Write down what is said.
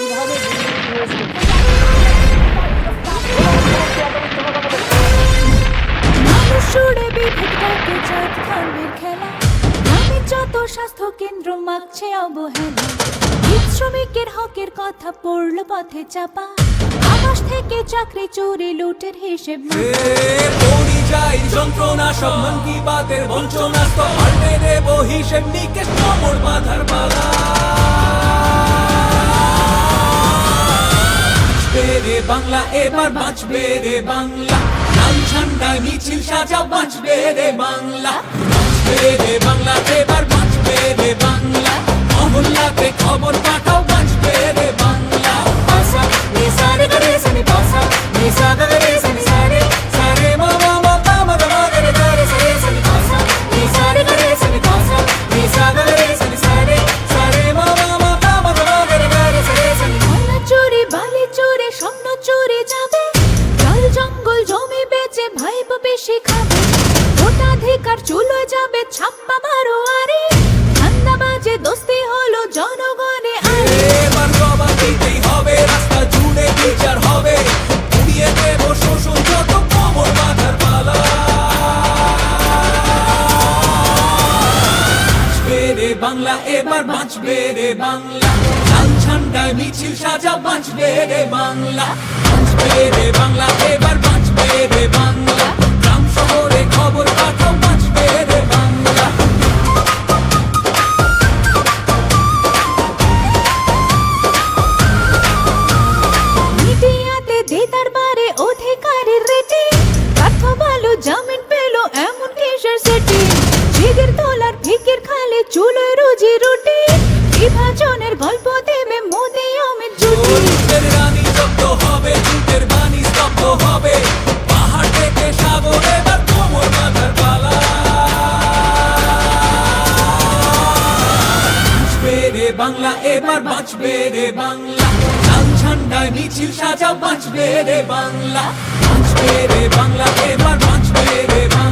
কীভাবে স্বাস্থ্য কেন্দ্র মাগছে অবহেলা। শ্রমিকের হকের কথা পড়ল পথে চাপা। আকাশ থেকে চাকরি, চুরি, লুটের হিসেব পরিযায়ী যন্ত্রণা, সব মন কি বাতের বঞ্চনা তো পাল্টে দেব পালা। বাংলা, এবার বাঁচবে রে বাংলা। লাল ঝান্ডা মিছিল সাজা বাঁচবে রে বাংলা। বাঁচবে রে বাংলা, এবার বাঁচবে রে বাংলা। মহল্লাতে খবর পাঠাও। ভাইব বেশি খাবে ভোটাধিকার চুলো যাবে, ছাপ্পা মারো আরে। ঠান্ডা বাজে, দোস্তি হলো জনগণে আরে। রে বাংলা, এবার বাঁচবে রে বাংলা। লাল ঝান্ডায় মিছিল সাজা বাঁচবে রে বাংলা। বাঁচবে রে বাংলা রে বাংলা, এবার বাঁচবে রে বাংলা। লাল ঝান্ডায় মিছিল সাজা বাঁচবে রে বাংলা। বাঁচবে রে বাংলা, এবার বাঁচবে রে বাংলা।